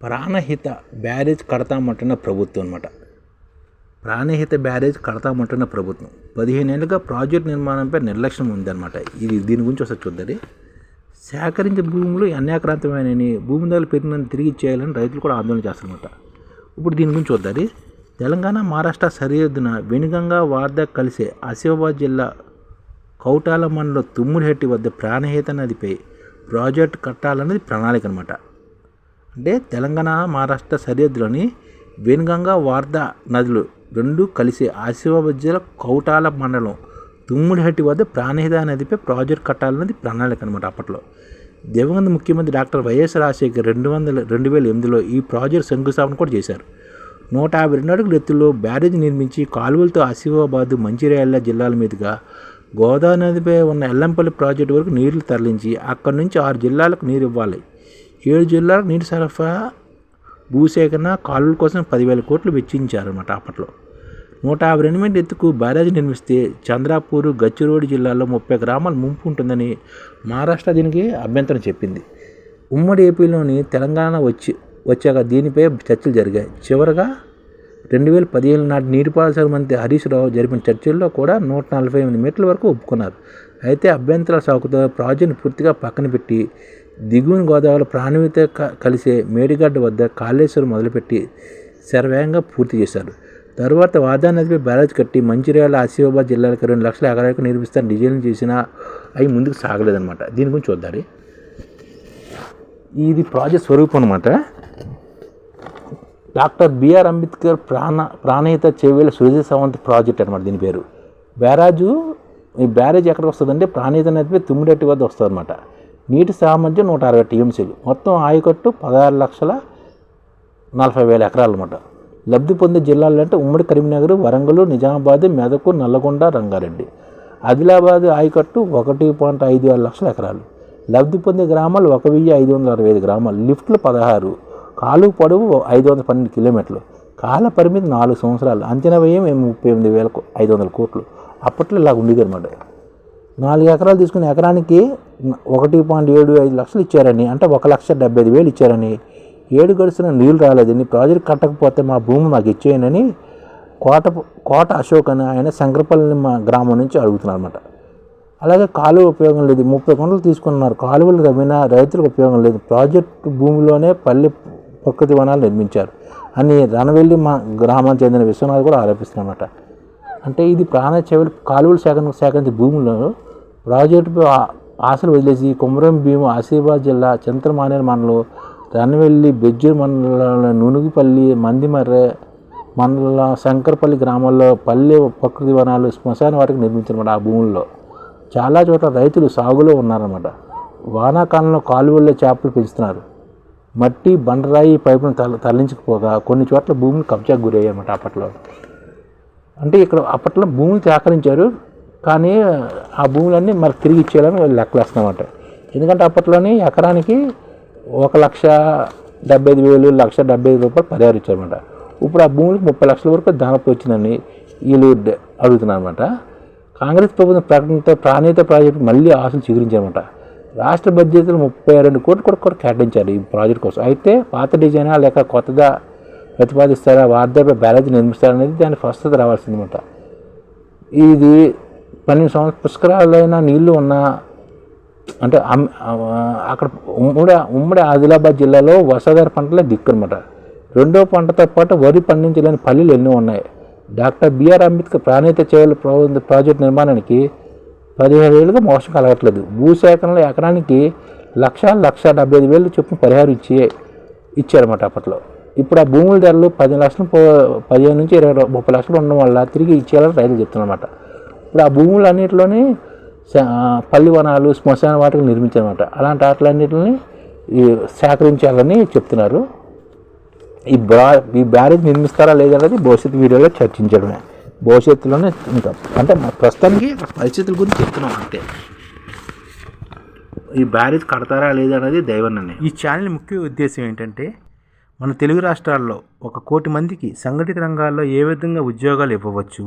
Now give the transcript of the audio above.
Pranahita barrage కడతామంటున్న ప్రభుత్వం అనమాట Pranahita barrage కడతామంటున్న ప్రభుత్వం. పదిహేను ఏళ్ళుగా ప్రాజెక్ట్ నిర్మాణంపై నిర్లక్ష్యం ఉందన్నమాట. ఇది దీని గురించి ఒకసారి చూద్దాం సేకరించిన భూములు అన్యాక్రాంతమైనని దళి పెరిగినని తిరిగి ఇచ్చేయాలని రైతులు కూడా ఆందోళన చేస్తారన్నమాట ఇప్పుడు దీని గురించి చూద్దాం తెలంగాణ మహారాష్ట్ర సరిహద్దున వెనుగంగా వార్ద కలిసే ఆసిఫాబాద్ జిల్లా కౌటాల మండలం తుమ్ముడిహట్టి వద్ద ప్రాణహిత నదిపై ప్రాజెక్ట్ కట్టాలన్నది ప్రణాళిక అనమాట అంటే తెలంగాణ మహారాష్ట్ర సరిహద్దులోని వెనుగంగా వార్ద నదులు రెండు కలిసి ఆసిఫాబాద్ జిల్లా కౌటాల మండలం తుమ్ముడిహట్టి వద్ద ప్రాణహిత నదిపై ప్రాజెక్ట్ కట్టాలన్నది ప్రణాళిక అనమాట అప్పట్లో. దివంగత ముఖ్యమంత్రి డాక్టర్ వైఎస్ రాజశేఖర్ రెండు వందల రెండు వేల ఎనిమిదిలో ఈ ప్రాజెక్ట్ శంకుస్థాపన కూడా చేశారు. నూట యాభై రెండు అడుగుల ఎత్తులో బ్యారేజ్ నిర్మించి కాలువలతో ఆసిఫాబాద్ మంచిర్యాల జిల్లాల మీదుగా గోదావరి నదిపై ఉన్న ఎల్లంపల్లి ప్రాజెక్టు వరకు నీళ్ళు తరలించి అక్కడి నుంచి ఆరు జిల్లాలకు నీరు ఇవ్వాలి. ఏడు జిల్లాలకు నీటి సరఫరా భూసేకరణ కాలువల కోసం పదివేల కోట్లు వెచ్చించారన్నమాట అప్పట్లో. నూట యాభై రెండు మీటర్ ఎత్తుకు బ్యారేజ్ నిర్మిస్తే చంద్రాపూర్ గచ్చిరోడ్ జిల్లాలో ముప్పై గ్రామాలు ముంపు ఉంటుందని మహారాష్ట్ర దీనికి అభ్యంతరం చెప్పింది. ఉమ్మడి ఏపీలోని తెలంగాణ వచ్చి వచ్చాక దీనిపై చర్చలు జరిగాయి. చివరగా రెండు వేల పదిహేను నాటి నీటిపారుదల మంత్రి హరీష్ రావు జరిపిన చర్చల్లో కూడా నూట నలభై ఎనిమిది మీటర్ల వరకు ఒప్పుకున్నారు. అయితే అభ్యంతరాల సాకుతో ప్రాజెక్టును పూర్తిగా పక్కన పెట్టి దిగువన గోదావరి ప్రాణవిత కలిసే మేడిగడ్డ వద్ద కాళేశ్వరం మొదలుపెట్టి శరవేగంగా పూర్తి చేశారు. తరువాత వాదా నదిపై బ్యారేజ్ కట్టి మంచిర్యాల ఆసిఫాబాద్ జిల్లాలకు రెండు లక్షల ఎకరాలకు నిర్మిస్తాను డిజైన్ చేసినా అవి ముందుకు సాగలేదన్నమాట. దీని గురించి చూద్దాం ఇది ప్రాజెక్ట్ స్వరూపం అనమాట డాక్టర్ బిఆర్ అంబేద్కర్ ప్రాణ ప్రాణహిత చెవేల సురజ సావంత్ ప్రాజెక్ట్ అనమాట దీని పేరు. బ్యారాజు ఈ బ్యారేజ్ ఎక్కడ వస్తుందంటే ప్రాణహిత నదిపై తుమ్మిడట్టి వద్ద వస్తుంది అనమాట నీటి సామర్థ్యం నూట అరవై టీఎంసీలు మొత్తం ఆయకట్టు పదహారు లక్షల నలభై వేల ఎకరాలు అనమాట లబ్ధి పొందే జిల్లాలు అంటే ఉమ్మడి కరీంనగర్ వరంగల్ నిజామాబాద్ మెదకు నల్లగొండ రంగారెడ్డి. ఆదిలాబాద్ ఆయకట్టు ఒకటి పాయింట్ ఐదు ఆరు లక్షల ఎకరాలు. లబ్ధి పొందే గ్రామాలు ఒక వెయ్యి ఐదు వందల అరవై ఐదు గ్రామాలు. లిఫ్ట్లు పదహారు కాలువ పొడవు ఐదు వందల పన్నెండు కిలోమీటర్లు. కాల పరిమితి నాలుగు సంవత్సరాలు. అంచనా వ్యయం ముప్పై ఎనిమిది వేల ఐదు వందల కోట్లు. అప్పట్లో ఇలా ఉండేది అనమాట నాలుగు ఎకరాలు తీసుకుని ఎకరానికి ఒకటి పాయింట్ ఏడు ఐదు లక్షలు ఇచ్చారని అంటే ఒక లక్ష డెబ్బై ఐదు వేలు ఇచ్చారని. ఏడు గడిచిన నీళ్ళు రాలేదని ప్రాజెక్ట్ కట్టకపోతే మా భూమి మాకు ఇచ్చేయనని కోట కోట అశోక్ అని ఆయన శంకరపల్లి మా గ్రామం నుంచి అడుగుతున్నారు అనమాట అలాగే కాలువ ఉపయోగం లేదు. ముప్పై కొండలు తీసుకున్నారు. కాలువలు తవ్వినా రైతులకు ఉపయోగం లేదు. ప్రాజెక్టు భూమిలోనే పల్లె ప్రకృతి వనాలు నిర్మించారు అని రణవెల్లి మా గ్రామానికి చెందిన విశ్వనాథ్ కూడా ఆరోపిస్తున్నమాట అంటే ఇది ప్రాణ చెవులు కాలువలు సేకరణ సేకరించే భూముల్లో ప్రాజెక్టు ఆశలు వదిలేసి కుమరం భీమ ఆసిఫాబాద్ జిల్లా చింతమానేరు మండలం రణవెల్లి బెజ్జూరు మండలంలో నునుగుపల్లి మందిమర్రె మండలం శంకరపల్లి గ్రామాల్లో పల్లె ప్రకృతి వనాలు శ్మశాన వాటికి నిర్మించారన్నమాట ఆ భూముల్లో. చాలా చోట్ల రైతులు సాగులో ఉన్నారన్నమాట. వానాకాలంలో కాలువల్లో చేపలు పెంచుతున్నారు. మట్టి బండరాయి పైపును తల తరలించకపోగా కొన్ని చోట్ల భూములు కబ్జాకు గురయ్యాయన్నమాట అప్పట్లో. అంటే ఇక్కడ అప్పట్లో భూములు సేకరించారు కానీ ఆ భూములన్నీ మరి తిరిగి ఇచ్చేయాలని వాళ్ళు లెక్కలేస్తున్నమాట ఎందుకంటే అప్పట్లోని ఎకరానికి ఒక లక్ష డెబ్బై ఐదు వేలు లక్ష డెబ్బై ఐదు రూపాయలు పరిహారం ఇచ్చారన్నమాట. ఇప్పుడు ఆ భూములకు ముప్పై లక్షల వరకు దానపు వచ్చిందని వీళ్ళు అడుగుతున్నారు అనమాట కాంగ్రెస్ ప్రభుత్వం ప్రకటనతో ప్రాణ్యత ప్రాజెక్టు మళ్ళీ ఆశలు చిగురించారన్నమాట. రాష్ట్ర బడ్జెట్లో ముప్పై రెండు కోట్లు కూడా కూడా కేటాయించారు ఈ ప్రాజెక్ట్ కోసం. అయితే పాత డిజైనా లేక కొత్తగా ప్రతిపాదిస్తారా వార్దాపై బ్యాలెన్స్ నిర్మిస్తారనేది దాని స్వస్థత రావాల్సిందన్నమాట. ఇది పన్నెండు సంవత్సరాల పుష్కరాలైన నీళ్ళు ఉన్న అంటే అక్కడ ఉమ్మడి ఉమ్మడి ఆదిలాబాద్ జిల్లాలో వర్షాధార పంటలే దిక్కు అనమాట రెండో పంటతో పాటు వరి పండించలేని పల్లెలు ఎన్నో ఉన్నాయి. డాక్టర్ బిఆర్ అంబేద్కర్ ప్రాణీత చేయాలి ప్రాజెక్ట్ నిర్మాణానికి పదిహేడు ఏళ్ళుగా మోసం కలగట్లేదు. భూసేకరణలో ఎకరానికి లక్ష లక్ష డెబ్బై ఐదు వేలు చొప్పున పరిహారం ఇచ్చి ఇచ్చారన్నమాట అప్పట్లో. ఇప్పుడు ఆ భూముల ధరలు పది లక్షలు పదిహేను నుంచి ఇరవై ముప్పై లక్షలు ఉండడం వల్ల తిరిగి ఇచ్చేయాలని రైతులు చెప్తున్నమాట ఇప్పుడు ఆ భూములు పల్లివనాలు పల్లి వనాలు శ్మశాన వాటికి నిర్మించారన్నమాట అలాంటి వాటిలన్నింటిని సేకరించాలని చెప్తున్నారు. ఈ బ్రా ఈ బ్యారేజ్ నిర్మిస్తారా లేదనేది భవిష్యత్తు వీడియోలో చర్చించడమే. భవిష్యత్తులోనే ఇంకా అంటే ప్రస్తుతానికి పరిస్థితుల గురించి చెప్తున్నాం అంతే. ఈ బ్యారేజ్ కడతారా లేదనేది దైవన్ననే ఈ ఛానల్ ముఖ్య ఉద్దేశం ఏంటంటే మన తెలుగు రాష్ట్రాల్లో ఒక కోటి మందికి సంఘటిత రంగాల్లో ఏ విధంగా ఉద్యోగాలు ఇవ్వవచ్చు